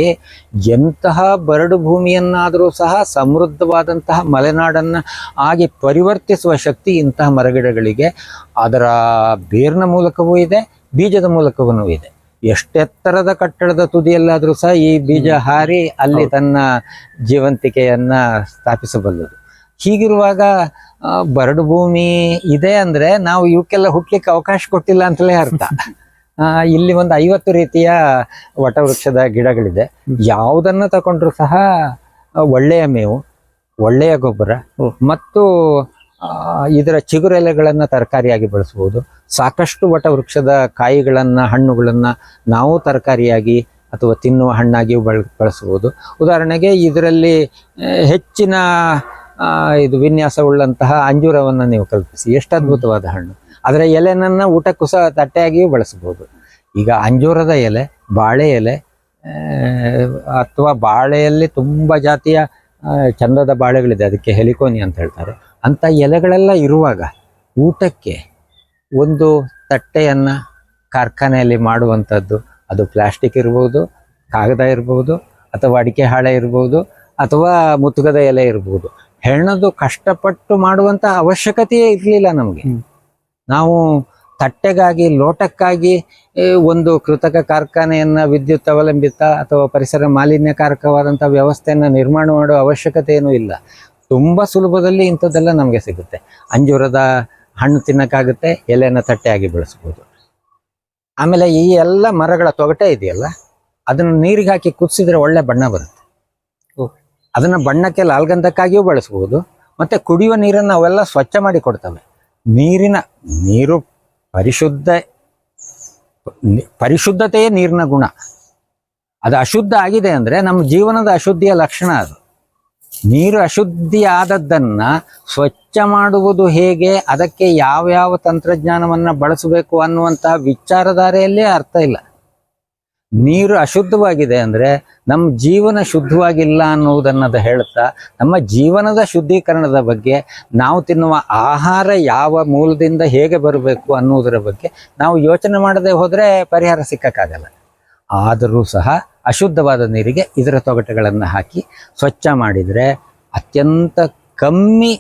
ಎಂತಹ ಬರಡು ಭೂಮಿಯನ್ನಾದರೂ ಸಹ ಸಮೃದ್ಧವಾದಂತಹ ಮಲೆನಾಡನ್ನು ಆಗಿ ಪರಿವರ್ತಿಸುವ ಶಕ್ತಿ ಇಂತಹ ಮರಗಿಡಗಳಿಗೆ ಅದರ ಬೇರಿನ ಮೂಲಕವೂ ಇದೆ ಬೀಜದ ಮೂಲಕವೂ ಇದೆ. ಎಷ್ಟೆತ್ತರದ ಕಟ್ಟಡದ ತುದಿಯಲ್ಲಾದರೂ ಸಹ ಈ ಬೀಜ ಹಾರಿ ಅಲ್ಲಿ ತನ್ನ ಜೀವಂತಿಕೆಯನ್ನು ಸ್ಥಾಪಿಸಬಲ್ಲದು. ಹೀಗಿರುವಾಗ ಬರಡು ಭೂಮಿ ಇದೆ ಅಂದ್ರೆ ನಾವು ಇವಕ್ಕೆಲ್ಲ ಹುಟ್ಲಿಕ್ಕೆ ಅವಕಾಶ ಕೊಟ್ಟಿಲ್ಲ ಅಂತಲೇ ಅರ್ಥ. ಆ, ಇಲ್ಲಿ ಒಂದು ಐವತ್ತು ರೀತಿಯ ವಟವೃಕ್ಷದ ಗಿಡಗಳಿದೆ. ಯಾವುದನ್ನ ತಗೊಂಡ್ರು ಸಹ ಒಳ್ಳೆಯ ಮೇವು ಒಳ್ಳೆಯ ಗೊಬ್ಬರ ಮತ್ತು ಇದರ ಚಿಗುರೆಲೆಗಳನ್ನು ತರಕಾರಿಯಾಗಿ ಬಳಸಬಹುದು. ಸಾಕಷ್ಟು ವಟವೃಕ್ಷದ ಕಾಯಿಗಳನ್ನ ಹಣ್ಣುಗಳನ್ನ ನಾವು ತರಕಾರಿಯಾಗಿ ಅಥವಾ ತಿನ್ನುವ ಹಣ್ಣಾಗಿಯೂ ಬಳ ಬಳಸಬಹುದು. ಉದಾಹರಣೆಗೆ ಇದರಲ್ಲಿ ಹೆಚ್ಚಿನ ಇದು ವಿನ್ಯಾಸವುಳ್ಳಂತಹ ಅಂಜೂರವನ್ನು ನೀವು ಕಲ್ಪಿಸಿ. ಎಷ್ಟು ಅದ್ಭುತವಾದ ಹಣ್ಣು. ಅದರ ಎಲೆನನ್ನು ಊಟಕ್ಕೂ ಸಹ ತಟ್ಟೆಯಾಗಿಯೂ ಬಳಸಬಹುದು. ಈಗ ಅಂಜೂರದ ಎಲೆ, ಬಾಳೆ ಎಲೆ ಅಥವಾ ಬಾಳೆಯಲ್ಲಿ ತುಂಬ ಜಾತಿಯ ಚಂದದ ಬಾಳೆಗಳಿದೆ. ಅದಕ್ಕೆ ಹೆಲಿಕೋನಿ ಅಂತ ಹೇಳ್ತಾರೆ. ಅಂಥ ಎಲೆಗಳೆಲ್ಲ ಇರುವಾಗ ಊಟಕ್ಕೆ ಒಂದು ತಟ್ಟೆಯನ್ನು ಕಾರ್ಖಾನೆಯಲ್ಲಿ ಮಾಡುವಂಥದ್ದು. ಅದು ಪ್ಲಾಸ್ಟಿಕ್ ಇರ್ಬೋದು, ಕಾಗದ ಇರ್ಬೋದು, ಅಥವಾ ಅಡಿಕೆ ಹಾಳೆ ಇರ್ಬೋದು, ಅಥವಾ ಮುತ್ತುಗದ ಎಲೆ ಇರ್ಬೋದು. ಹೆಣ್ಣದು ಕಷ್ಟಪಟ್ಟು ಮಾಡುವಂತ ಅವಶ್ಯಕತೆಯೇ ಇರಲಿಲ್ಲ ನಮಗೆ. ನಾವು ತಟ್ಟೆಗಾಗಿ ಲೋಟಕ್ಕಾಗಿ ಒಂದು ಕೃತಕ ಕಾರ್ಖಾನೆಯನ್ನ ವಿದ್ಯುತ್ ಅವಲಂಬಿತ ಅಥವಾ ಪರಿಸರ ಮಾಲಿನ್ಯಕಾರಕವಾದಂಥ ವ್ಯವಸ್ಥೆಯನ್ನು ನಿರ್ಮಾಣ ಮಾಡುವ ಅವಶ್ಯಕತೆ ಏನೂ ಇಲ್ಲ. ತುಂಬಾ ಸುಲಭದಲ್ಲಿ ಇಂಥದ್ದೆಲ್ಲ ನಮಗೆ ಸಿಗುತ್ತೆ. ಅಂಜೂರದ ಹಣ್ಣು ತಿನ್ನಕ್ಕಾಗುತ್ತೆ ಎಲೆನ ತಟ್ಟೆಯಾಗಿ ಬೆಳೆಸ್ಬೋದು. ಆಮೇಲೆ ಈ ಎಲ್ಲ ಮರಗಳ ತೊಗಟೆ ಇದೆಯಲ್ಲ ಅದನ್ನು ನೀರಿಗೆ ಹಾಕಿ ಕುದಿಸಿದ್ರೆ ಒಳ್ಳೆ ಬಣ್ಣ ಬರುತ್ತೆ. ಅದನ್ನ ಬಣ್ಣಕ್ಕೆ ಲಾಲ್ಗಂಧಕ್ಕಾಗಿಯೂ ಬಳಸ್ಬೋದು. ಮತ್ತು ಕುಡಿಯುವ ನೀರನ್ನು ಅವೆಲ್ಲ ಸ್ವಚ್ಛ ಮಾಡಿ ಕೊಡ್ತವೆ. ನೀರಿನ ನೀರು ಪರಿಶುದ್ಧ, ಪರಿಶುದ್ಧತೆಯೇ ನೀರಿನ ಗುಣ. ಅದು ಅಶುದ್ಧ ಆಗಿದೆ ಅಂದರೆ ನಮ್ಮ ಜೀವನದ ಅಶುದ್ಧಿಯ ಲಕ್ಷಣ ಅದು. ನೀರು ಅಶುದ್ಧಿ ಆದದ್ದನ್ನು ಸ್ವಚ್ಛ ಮಾಡುವುದು ಹೇಗೆ, ಅದಕ್ಕೆ ಯಾವ ಯಾವ ತಂತ್ರಜ್ಞಾನವನ್ನು ಬಳಸಬೇಕು ಅನ್ನುವಂತಹ ವಿಚಾರಧಾರೆಯಲ್ಲೇ ಅರ್ಥ ಇಲ್ಲ. ನೀರು ಅಶುದ್ಧವಾಗಿದೆ ಅಂದರೆ ನಮ್ಮ ಜೀವನ ಶುದ್ಧವಾಗಿಲ್ಲ ಅನ್ನೋದನ್ನದು ಹೇಳ್ತಾ, ನಮ್ಮ ಜೀವನದ ಶುದ್ಧೀಕರಣದ ಬಗ್ಗೆ ನಾವು ತಿನ್ನುವ ಆಹಾರ ಯಾವ ಮೂಲದಿಂದ ಹೇಗೆ ಬರಬೇಕು ಅನ್ನೋದರ ಬಗ್ಗೆ ನಾವು ಯೋಚನೆ ಮಾಡದೆ ಹೋದರೆ ಪರಿಹಾರ ಸಿಕ್ಕಕ್ಕಾಗಲ್ಲ ಆದರೂ ಸಹ ಅಶುದ್ಧವಾದ ನೀರಿಗೆ ಇದರ ತೊಗಟೆಗಳನ್ನು ಹಾಕಿ ಸ್ವಚ್ಛ ಮಾಡಿದರೆ ಅತ್ಯಂತ ಕಮ್ಮಿ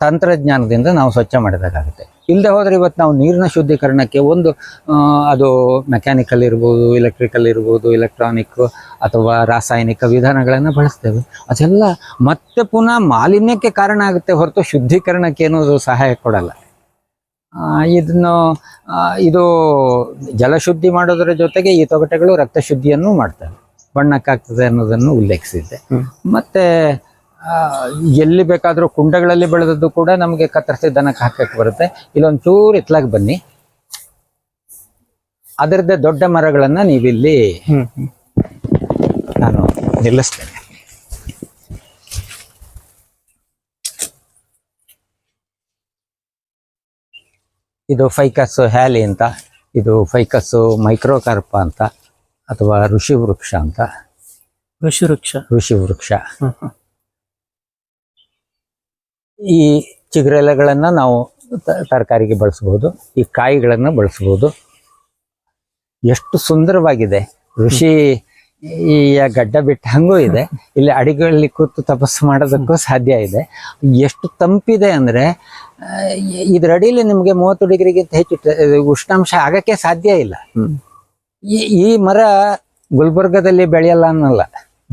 ತಂತ್ರಜ್ಞಾನದಿಂದ ನಾವು ಸ್ವಚ್ಛ ಮಾಡಿದಾಗುತ್ತೆ ಇಲ್ಲದೆ ಹೋದರೆ ಇವತ್ತು ನಾವು ನೀರಿನ ಶುದ್ಧೀಕರಣಕ್ಕೆ ಒಂದು ಅದು ಮೆಕ್ಯಾನಿಕಲ್ ಇರ್ಬೋದು ಎಲೆಕ್ಟ್ರಿಕಲ್ ಇರ್ಬೋದು ಎಲೆಕ್ಟ್ರಾನಿಕ್ ಅಥವಾ ರಾಸಾಯನಿಕ ವಿಧಾನಗಳನ್ನು ಬಳಸ್ತೇವೆ. ಅದೆಲ್ಲ ಮತ್ತೆ ಪುನಃ ಮಾಲಿನ್ಯಕ್ಕೆ ಕಾರಣ ಆಗುತ್ತೆ ಹೊರತು ಶುದ್ಧೀಕರಣಕ್ಕೆ ಏನೂ ಸಹಾಯ ಕೊಡಲ್ಲ. ಇದನ್ನು ಇದು ಜಲಶುದ್ಧಿ ಮಾಡೋದರ ಜೊತೆಗೆ ಈ ತೊಗಟೆಗಳು ರಕ್ತ ಶುದ್ಧಿಯನ್ನು ಮಾಡ್ತವೆ. ಬಣ್ಣಕ್ಕಾಗ್ತದೆ ಅನ್ನೋದನ್ನು ಉಲ್ಲೇಖಿಸಿದ್ದೆ. ಮತ್ತು ಎಲ್ಲಿ ಬೇಕಾದರೂ ಕುಂಡಗಳಲ್ಲಿ ಬೆಳೆದದ್ದು ಕೂಡ ನಮಗೆ ಕತ್ತರಿಸಿ ದನಕ್ಕೆ ಹಾಕಕ್ಕೆ ಬರುತ್ತೆ. ಇಲ್ಲೊಂದು ಚೂರು ಇತ್ಲಾಗಿ ಬನ್ನಿ. ಅದರದ್ದೇ ದೊಡ್ಡ ಮರಗಳನ್ನ ನೀವಿಲ್ಲಿ ನಾನು ನಿಲ್ಲಿಸ್ತೇನೆ. ಇದು ಫೈಕಸ್ ಹ್ಯಾಲಿ ಅಂತ ಇದು ಫೈಕಸ್ ಮೈಕ್ರೋಕಾರ್ಪ ಅಂತ ಅಥವಾ ಋಷಿ ವೃಕ್ಷ ಅಂತ. ಋಷಿ ವೃಕ್ಷ ಋಷಿ ವೃಕ್ಷ ಈ ಚಿಗುರೆಲೆಗಳನ್ನು ನಾವು ತರಕಾರಿಗೆ ಬಳಸ್ಬೋದು ಈ ಕಾಯಿಗಳನ್ನು ಬಳಸ್ಬೋದು. ಎಷ್ಟು ಸುಂದರವಾಗಿದೆ. ಋಷಿ ಈ ಗಡ್ಡ ಬಿಟ್ಟ ಹಂಗೂ ಇದೆ. ಇಲ್ಲಿ ಅಡಿಗೆಗಳಲ್ಲಿ ಕೂತು ತಪಸ್ಸು ಮಾಡೋದಕ್ಕೂ ಸಾಧ್ಯ ಇದೆ. ಎಷ್ಟು ತಂಪಿದೆ ಅಂದರೆ ಇದರಡಿಯಲ್ಲಿ ನಿಮಗೆ ಮೂವತ್ತು ಡಿಗ್ರಿಗಿಂತ ಹೆಚ್ಚು ಉಷ್ಣಾಂಶ ಆಗಕ್ಕೆ ಸಾಧ್ಯ ಇಲ್ಲ. ಈ ಈ ಮರ ಗುಲ್ಬರ್ಗದಲ್ಲಿ ಬೆಳೆಯಲ್ಲ ಅನ್ನಲ್ಲ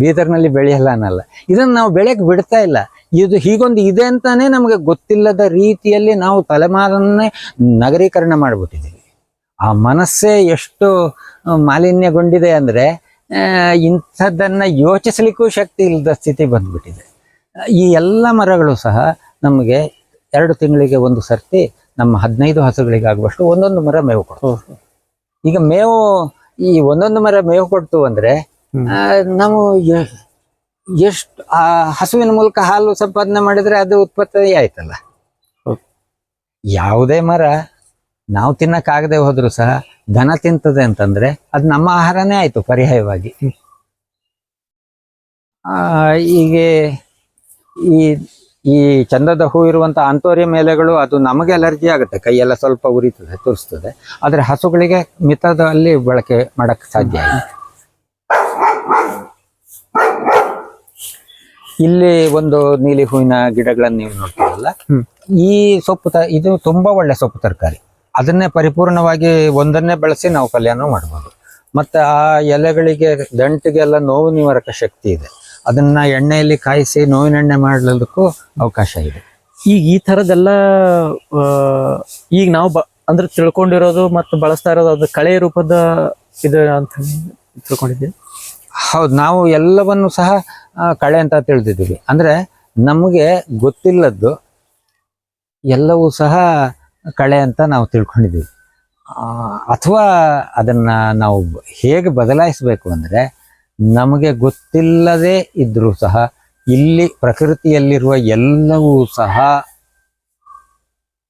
ಬೀದರ್ನಲ್ಲಿ ಬೆಳೆಯಲ್ಲ ಅನ್ನಲ್ಲ. ಇದನ್ನು ನಾವು ಬೆಳೆಯಕ್ಕೆ ಬಿಡ್ತಾ ಇಲ್ಲ. ಇದು ಹೀಗೊಂದು ಇದೆ ಅಂತಾನೆ ನಮಗೆ ಗೊತ್ತಿಲ್ಲದ ರೀತಿಯಲ್ಲಿ ನಾವು ತಲೆಮಾರನ್ನೇ ನಗರೀಕರಣ ಮಾಡಿಬಿಟ್ಟಿದ್ದೀವಿ. ಆ ಮನಸ್ಸೇ ಎಷ್ಟು ಮಾಲಿನ್ಯಗೊಂಡಿದೆ ಅಂದ್ರೆ ಇಂಥದ್ದನ್ನ ಯೋಚಿಸ್ಲಿಕ್ಕೂ ಶಕ್ತಿ ಇಲ್ಲದ ಸ್ಥಿತಿ ಬಂದ್ಬಿಟ್ಟಿದೆ. ಈ ಎಲ್ಲ ಮರಗಳು ಸಹ ನಮಗೆ ಎರಡು ತಿಂಗಳಿಗೆ ಒಂದು ಸರ್ತಿ ನಮ್ಮ ಹದಿನೈದು ಹಸುಗಳಿಗಾಗುವಷ್ಟು ಒಂದೊಂದು ಮರ ಮೇವು ಕೊಡ್ತು ಈಗ ಮೇವು ಈ ಒಂದೊಂದು ಮರ ಮೇವು ಕೊಡ್ತು ಅಂದ್ರೆ ನಾವು ಎಷ್ಟು ಆ ಹಸುವಿನ ಮೂಲಕ ಹಾಲು ಸಂಪಾದನೆ ಮಾಡಿದ್ರೆ ಅದು ಉತ್ಪತ್ತಿ ಆಯ್ತಲ್ಲ. ಯಾವುದೇ ಮರ ನಾವು ತಿನ್ನಕ್ಕಾಗದೆ ಹೋದ್ರು ಸಹ ದನ ತಿಂತದೆ ಅಂತಂದ್ರೆ ಅದು ನಮ್ಮ ಆಹಾರನೇ ಆಯ್ತು ಪರ್ಯಾಯವಾಗಿ. ಆ, ಹೀಗೆ ಈ ಈ ಚಂದದ ಹೂ ಇರುವಂತ ಅಂತೋರಿಯ ಮೇಲೆಗಳು ಅದು ನಮಗೆ ಅಲರ್ಜಿ ಆಗುತ್ತೆ. ಕೈಯೆಲ್ಲ ಸ್ವಲ್ಪ ಉರಿತದೆ ತುರಿಸ್ತದೆ. ಆದ್ರೆ ಹಸುಗಳಿಗೆ ಮಿತದಲ್ಲಿ ಬಳಕೆ ಮಾಡಕ್ ಸಾಧ್ಯ ಇದೆ ಇಲ್ಲಿ ಒಂದು ನೀಲಿ ಹೂವಿನ ಗಿಡಗಳನ್ನು ನೀವು ನೋಡ್ತೀರಲ್ಲ? ಈ ಸೊಪ್ಪು ತ ಇದು ತುಂಬಾ ಒಳ್ಳೆ ಸೊಪ್ಪು ತರಕಾರಿ. ಅದನ್ನೇ ಪರಿಪೂರ್ಣವಾಗಿ ಒಂದನ್ನೇ ಬಳಸಿ ನಾವು ಕಲ್ಯಾಣ ಮಾಡ್ಬೋದು. ಮತ್ತೆ ಆ ಎಲೆಗಳಿಗೆ ದಂಟಿಗೆಲ್ಲ ನೋವು ನಿವಾರಕ ಶಕ್ತಿ ಇದೆ. ಅದನ್ನ ಎಣ್ಣೆಯಲ್ಲಿ ಕಾಯಿಸಿ ನೋವಿನ ಎಣ್ಣೆ ಮಾಡಲಿಕ್ಕೂ ಅವಕಾಶ ಇದೆ. ಈಗ ಈ ತರದೆಲ್ಲ ಈಗ ನಾವು ಬ ಅಂದ್ರೆ ತಿಳ್ಕೊಂಡಿರೋದು ಮತ್ತು ಬಳಸ್ತಾ ಇರೋದು ಅದು ಕಳೆ ರೂಪದ ಇದು ಅಂತ ತಿಳ್ಕೊಂಡಿದ್ದೀವಿ ಹೌದು ನಾವು ಎಲ್ಲವನ್ನು ಸಹ ಕಳೆ ಅಂತ ತಿಳಿದಿದ್ದೀವಿ. ಅಂದರೆ ನಮಗೆ ಗೊತ್ತಿಲ್ಲದ್ದು ಎಲ್ಲವೂ ಸಹ ಕಳೆ ಅಂತ ನಾವು ತಿಳ್ಕೊಂಡಿದ್ದೀವಿ. ಅಥವಾ ಅದನ್ನು ನಾವು ಹೇಗೆ ಬದಲಾಯಿಸಬೇಕು ಅಂದರೆ ನಮಗೆ ಗೊತ್ತಿಲ್ಲದೆ ಇದ್ದರೂ ಸಹ ಇಲ್ಲಿ ಪ್ರಕೃತಿಯಲ್ಲಿರುವ ಎಲ್ಲವೂ ಸಹ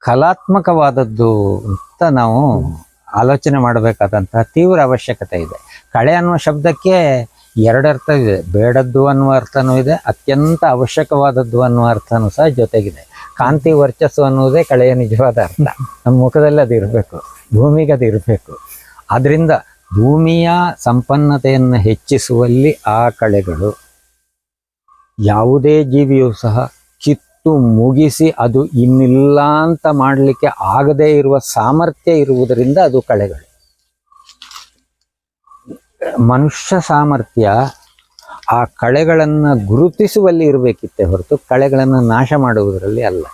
ಕಲಾತ್ಮಕವಾದದ್ದು ಅಂತ ನಾವು ಆಲೋಚನೆ ಮಾಡಬೇಕಾದಂತಹ ತೀವ್ರ ಅವಶ್ಯಕತೆ ಇದೆ. ಕಳೆ ಅನ್ನುವ ಶಬ್ದಕ್ಕೆ ಎರಡು ಅರ್ಥ ಇದೆ. ಬೇಡದ್ದು ಅನ್ನುವ ಅರ್ಥನೂ ಇದೆ. ಅತ್ಯಂತ ಅವಶ್ಯಕವಾದದ್ದು ಅನ್ನುವ ಅರ್ಥನೂ ಸಹ ಜೊತೆಗಿದೆ. ಕಾಂತಿ ವರ್ಚಸ್ಸು ಅನ್ನುವುದೇ ಕಳೆಯ ನಿಜವಾದ ಅರ್ಥ. ನಮ್ಮ ಮುಖದಲ್ಲಿ ಅದು ಇರಬೇಕು. ಭೂಮಿಗೆ ಅದು ಇರಬೇಕು. ಆದ್ರಿಂದ ಭೂಮಿಯ ಸಂಪನ್ನತೆಯನ್ನು ಹೆಚ್ಚಿಸುವಲ್ಲಿ ಆ ಕಳೆಗಳು ಯಾವುದೇ ಜೀವಿಯು ಸಹ ಕಿತ್ತು ಮುಗಿಸಿ ಅದು ಇನ್ನಿಲ್ಲ ಅಂತ ಮಾಡಲಿಕ್ಕೆ ಆಗದೇ ಇರುವ ಸಾಮರ್ಥ್ಯ ಇರುವುದರಿಂದ ಅದು ಕಳೆಗಳು. ಮನುಷ್ಯ ಸಾಮರ್ಥ್ಯ ಆ ಕಳೆಗಳನ್ನು ಗುರುತಿಸುವಲ್ಲಿ ಇರಬೇಕಿತ್ತೆ ಹೊರತು ಕಳೆಗಳನ್ನು ನಾಶ ಮಾಡುವುದರಲ್ಲಿ ಅಲ್ಲ.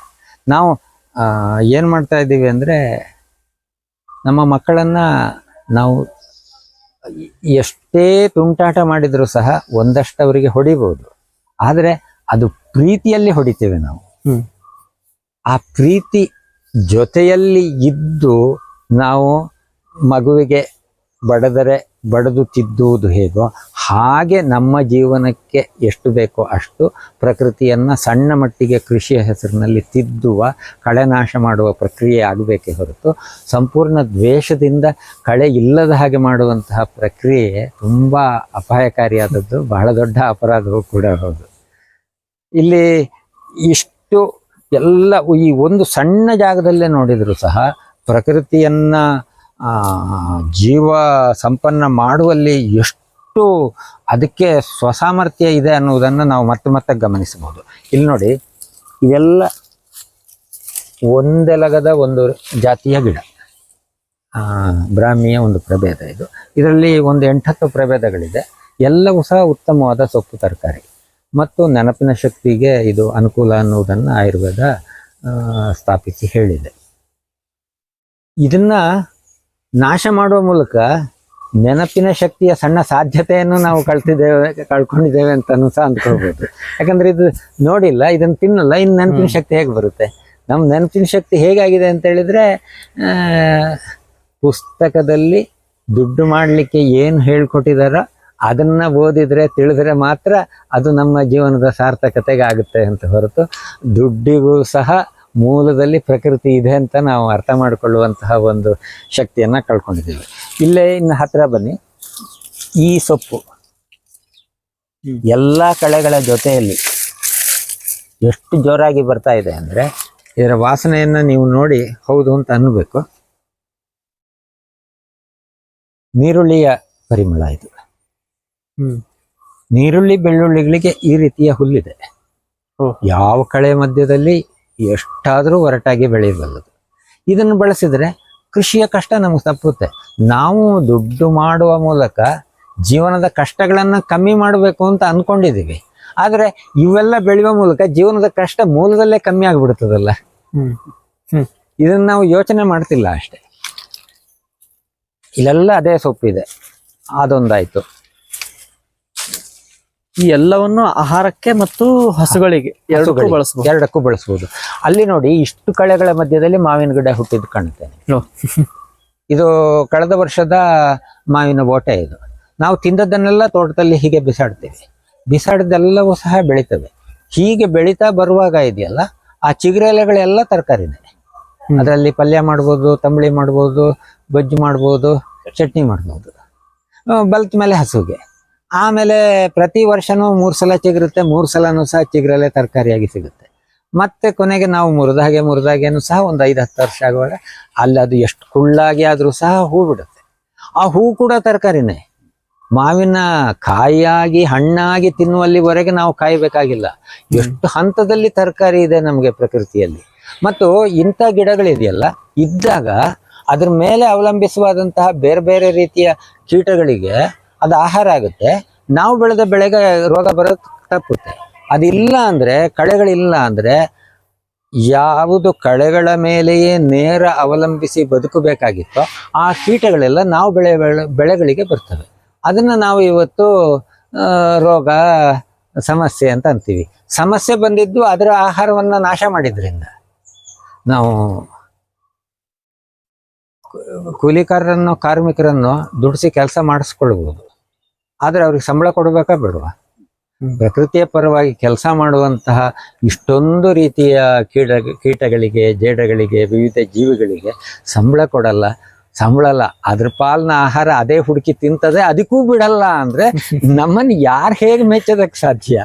ನಾವು ಏನು ಏನ್ ಮಾಡ್ತಾ ಇದ್ದೀವಿ ಅಂದ್ರೆ ನಮ್ಮ ಮಕ್ಕಳನ್ನ ನಾವು ಎಷ್ಟೇ ತುಂಟಾಟ ಮಾಡಿದರೂ ಸಹ ಒಂದಷ್ಟು ಅವರಿಗೆ ಹೊಡಿಬಹುದು ಆದರೆ ಅದು ಪ್ರೀತಿಯಲ್ಲಿ ಹೊಡಿತೇವೆ ನಾವು. ಆ ಪ್ರೀತಿ ಜೊತೆಯಲ್ಲಿ ಇದ್ದು ನಾವು ಮಗುವಿಗೆ ಬಡದರೆ ಬಡದು ತಿದ್ದುವುದು ಹೇಗೋ ಹಾಗೆ ನಮ್ಮ ಜೀವನಕ್ಕೆ ಎಷ್ಟು ಬೇಕೋ ಅಷ್ಟು ಪ್ರಕೃತಿಯನ್ನು ಸಣ್ಣ ಮಟ್ಟಿಗೆ ಕೃಷಿಯ ಹೆಸರಿನಲ್ಲಿ ತಿದ್ದುವ ಕಳೆನಾಶ ಮಾಡುವ ಪ್ರಕ್ರಿಯೆ ಆಗಬೇಕೇ ಹೊರತು ಸಂಪೂರ್ಣ ದ್ವೇಷದಿಂದ ಕಳೆ ಇಲ್ಲದ ಹಾಗೆ ಮಾಡುವಂತಹ ಪ್ರಕ್ರಿಯೆ ತುಂಬ ಅಪಾಯಕಾರಿಯಾದದ್ದು, ಬಹಳ ದೊಡ್ಡ ಅಪರಾಧವೂ ಕೂಡ ಹೌದು. ಇಲ್ಲಿ ಇಷ್ಟು ಎಲ್ಲ ಈ ಒಂದು ಸಣ್ಣ ಜಾಗದಲ್ಲೇ ನೋಡಿದರೂ ಸಹ ಪ್ರಕೃತಿಯನ್ನ ಜೀವ ಸಂಪನ್ನ ಮಾಡುವಲ್ಲಿ ಎಷ್ಟು ಅದಕ್ಕೆ ಸ್ವಸಾಮರ್ಥ್ಯ ಇದೆ ಅನ್ನುವುದನ್ನು ನಾವು ಮತ್ತೆ ಮತ್ತೆ ಗಮನಿಸಬಹುದು. ಇಲ್ಲಿ ನೋಡಿ ಇವೆಲ್ಲ ಒಂದೆಲಗದ ಒಂದು ಜಾತಿಯ ಗಿಡ. ಆ, ಬ್ರಾಹ್ಮಿಯ ಒಂದು ಪ್ರಭೇದ ಇದು. ಇದರಲ್ಲಿ ಒಂದು ಎಂಟತ್ತು ಪ್ರಭೇದಗಳಿದೆ. ಎಲ್ಲವೂ ಸಹ ಉತ್ತಮವಾದ ಸೊಪ್ಪು ತರಕಾರಿ. ಮತ್ತು ನೆನಪಿನ ಶಕ್ತಿಗೆ ಇದು ಅನುಕೂಲ ಅನ್ನುವುದನ್ನು ಆಯುರ್ವೇದ ಸ್ಥಾಪಿಸಿ ಹೇಳಿದೆ. ಇದನ್ನ ನಾಶ ಮಾಡುವ ಮೂಲಕ ನೆನಪಿನ ಶಕ್ತಿಯ ಸಣ್ಣ ಸಾಧ್ಯತೆಯನ್ನು ನಾವು ಕಳ್ತಿದ್ದೇವೆ ಕಳ್ಕೊಂಡಿದ್ದೇವೆ ಅಂತನೂ ಸಹ ಅಂದ್ಕೊಳ್ಬೋದು. ಯಾಕಂದ್ರೆ ಇದು ನೋಡಿಲ್ಲ ಇದನ್ನು ತಿನ್ನಲ್ಲ ಇನ್ನು ನೆನಪಿನ ಶಕ್ತಿ ಹೇಗೆ ಬರುತ್ತೆ? ನಮ್ಮ ನೆನಪಿನ ಶಕ್ತಿ ಹೇಗಾಗಿದೆ ಅಂತ ಹೇಳಿದ್ರೆ ಪುಸ್ತಕದಲ್ಲಿ ದುಡ್ಡು ಮಾಡಲಿಕ್ಕೆ ಏನು ಹೇಳ್ಕೊಟ್ಟಿದಾರೋ ಅದನ್ನ ಓದಿದ್ರೆ ತಿಳಿದ್ರೆ ಮಾತ್ರ ಅದು ನಮ್ಮ ಜೀವನದ ಸಾರ್ಥಕತೆಗೆ ಆಗುತ್ತೆ ಅಂತ ಹೊರತು ದುಡ್ಡಿಗೂ ಸಹ ಮೂಲದಲ್ಲಿ ಪ್ರಕೃತಿ ಇದೆ ಅಂತ ನಾವು ಅರ್ಥ ಮಾಡಿಕೊಳ್ಳುವಂತಹ ಒಂದು ಶಕ್ತಿಯನ್ನ ಕಳ್ಕೊಂಡಿದ್ದೀವಿ. ಇಲ್ಲೇ ಇನ್ನು ಹತ್ತಿರ ಬನ್ನಿ. ಈ ಸೊಪ್ಪು. ಎಲ್ಲ ಕಳೆಗಳ ಜೊತೆಯಲ್ಲಿ ಎಷ್ಟು ಜೋರಾಗಿ ಬರ್ತಾ ಇದೆ ಅಂದ್ರೆ ಇದರ ವಾಸನೆಯನ್ನ ನೀವು ನೋಡಿ ಹೌದು ಅಂತ ಅನ್ನಬೇಕು. ನೀರುಳ್ಳಿಯ ಪರಿಮಳ ಇದು. ಹ್ಮ್. ನೀರುಳ್ಳಿ ಬೆಳ್ಳುಳ್ಳಿಗಳಿಗೆ ಈ ರೀತಿಯ ಹುಲ್ಲಿದೆ. ಯಾವ ಕಳೆ ಮಧ್ಯದಲ್ಲಿ ಎಷ್ಟಾದರೂ ಒರಟಾಗಿ ಬೆಳೆಯಬಲ್ಲದು. ಇದನ್ನು ಬಳಸಿದರೆ ಕೃಷಿಯ ಕಷ್ಟ ನಮಗೆ ತಪ್ಪುತ್ತೆ. ನಾವು ದುಡ್ಡು ಮಾಡುವ ಮೂಲಕ ಜೀವನದ ಕಷ್ಟಗಳನ್ನು ಕಮ್ಮಿ ಮಾಡಬೇಕು ಅಂತ ಅಂದ್ಕೊಂಡಿದ್ದೀವಿ ಆದರೆ ಇವೆಲ್ಲ ಬೆಳೆಯುವ ಮೂಲಕ ಜೀವನದ ಕಷ್ಟ ಮೂಲದಲ್ಲೇ ಕಮ್ಮಿ ಆಗಿಬಿಡ್ತದಲ್ಲ. ಇದನ್ನು ನಾವು ಯೋಚನೆ ಮಾಡ್ತಿಲ್ಲ ಅಷ್ಟೇ. ಇಲ್ಲೆಲ್ಲ ಅದೇ ಸೊಪ್ಪಿದೆ. ಅದೊಂದಾಯ್ತು. ಈ ಎಲ್ಲವನ್ನು ಆಹಾರಕ್ಕೆ ಮತ್ತು ಹಸುಗಳಿಗೆ ಎರಡಕ್ಕೂ ಬಳಸಬಹುದು ಎರಡಕ್ಕೂ ಬಳಸಬಹುದು ಅಲ್ಲಿ ನೋಡಿ ಇಷ್ಟು ಕಳೆಗಳ ಮಧ್ಯದಲ್ಲಿ ಮಾವಿನ ಗಿಡ ಹುಟ್ಟಿದ್ದು ಕಾಣುತ್ತೆ ಇದು ಕಳೆದ ವರ್ಷದ ಮಾವಿನ ಬೋಟೆ ಇದು. ನಾವು ತಿಂದದ್ದನ್ನೆಲ್ಲ ತೋಟದಲ್ಲಿ ಹೀಗೆ ಬಿಸಾಡ್ತೇವೆ. ಬಿಸಾಡಿದೆಲ್ಲವೂ ಸಹ ಬೆಳಿತವೆ. ಹೀಗೆ ಬೆಳೀತಾ ಬರುವಾಗ ಇದೆಯಲ್ಲ ಆ ಚಿಗುರೆಲೆಗಳೆಲ್ಲ ತರಕಾರಿನೇ. ಅದರಲ್ಲಿ ಪಲ್ಯ ಮಾಡ್ಬೋದು ತಂಬಳಿ ಮಾಡ್ಬೋದು ಬಜ್ಜಿ ಮಾಡ್ಬೋದು ಚಟ್ನಿ ಮಾಡ್ಬೋದು. ಬಲ್ತ್ ಮೇಲೆ ಹಸುಗೆ. ಆಮೇಲೆ ಪ್ರತಿ ವರ್ಷನೂ ಮೂರು ಸಲ ಚಿಗುರುತ್ತೆ, ಮೂರು ಸಲನೂ ಸಹ ಚಿಗ್ರಲ್ಲೇ ತರಕಾರಿಯಾಗಿ ಸಿಗುತ್ತೆ. ಮತ್ತೆ ಕೊನೆಗೆ ನಾವು ಮುರಿದಾಗೆ ಮುರಿದಾಗೇನು ಸಹ ಒಂದು ಐದು ಹತ್ತು ವರ್ಷ ಆಗುವಾಗ ಅಲ್ಲಿ ಅದು ಎಷ್ಟು ಕುಳ್ಳಾಗಿ ಆದರೂ ಸಹ ಹೂ ಬಿಡುತ್ತೆ. ಆ ಹೂ ಕೂಡ ತರಕಾರಿನೇ. ಮಾವಿನ ಕಾಯಿಯಾಗಿ, ಹಣ್ಣಾಗಿ ತಿನ್ನುವಲ್ಲಿವರೆಗೆ ನಾವು ಕಾಯಬೇಕಾಗಿಲ್ಲ. ಎಷ್ಟು ಹಂತದಲ್ಲಿ ತರಕಾರಿ ಇದೆ ನಮಗೆ ಪ್ರಕೃತಿಯಲ್ಲಿ. ಮತ್ತು ಇಂಥ ಗಿಡಗಳಿದೆಯಲ್ಲ, ಇದ್ದಾಗ ಅದ್ರ ಮೇಲೆ ಅವಲಂಬಿಸುವಾದಂತಹ ಬೇರೆ ಬೇರೆ ರೀತಿಯ ಕೀಟಗಳಿಗೆ ಅದು ಆಹಾರ ಆಗುತ್ತೆ. ನಾವು ಬೆಳೆದ ಬೆಳೆಗೆ ರೋಗ ಬರೋದು ತಪ್ಪುತ್ತೆ ಅದಿಲ್ಲ ಅಂದರೆ, ಕಳೆಗಳಿಲ್ಲ ಅಂದರೆ ಯಾವುದು ಕಳೆಗಳ ಮೇಲೆಯೇ ನೇರ ಅವಲಂಬಿಸಿ ಬದುಕಬೇಕಾಗಿತ್ತೋ ಆ ಕೀಟಗಳೆಲ್ಲ ನಾವು ಬೆಳೆ ಬೆಳೆ, ಬೆಳೆಗಳಿಗೆ ಬರ್ತವೆ. ಅದನ್ನು ನಾವು ಇವತ್ತು ರೋಗ, ಸಮಸ್ಯೆ ಅಂತ ಅಂತೀವಿ. ಸಮಸ್ಯೆ ಬಂದಿದ್ದು ಅದರ ಆಹಾರವನ್ನು ನಾಶ ಮಾಡಿದ್ರಿಂದ. ನಾವು ಕೂಲಿಕಾರರನ್ನು, ಕಾರ್ಮಿಕರನ್ನು ದುಡಿಸಿ ಕೆಲಸ ಮಾಡಿಸ್ಕೊಳ್ಬಹುದು ಆದ್ರೆ ಅವ್ರಿಗೆ ಸಂಬಳ ಕೊಡಬೇಕಾ ಬಿಡುವ ಪ್ರಕೃತಿಯ ಪರವಾಗಿ ಕೆಲಸ ಮಾಡುವಂತಹ ಇಷ್ಟೊಂದು ರೀತಿಯ ಕೀಟ ಕೀಟಗಳಿಗೆ ಜೇಡಗಳಿಗೆ ವಿವಿಧ ಜೀವಿಗಳಿಗೆ ಸಂಬಳ ಕೊಡಲ್ಲ. ಸಂಬಳಲ್ಲ ಅದ್ರ ಪಾಲ್ನ ಆಹಾರ ಅದೇ ಹುಡುಕಿ ತಿಂತದೆ ಅದಕ್ಕೂ ಬಿಡಲ್ಲ ಅಂದ್ರೆ ನಮ್ಮನ್ನು ಯಾರು ಹೇಗೆ ಮೆಚ್ಚೋದಕ್ಕೆ ಸಾಧ್ಯ?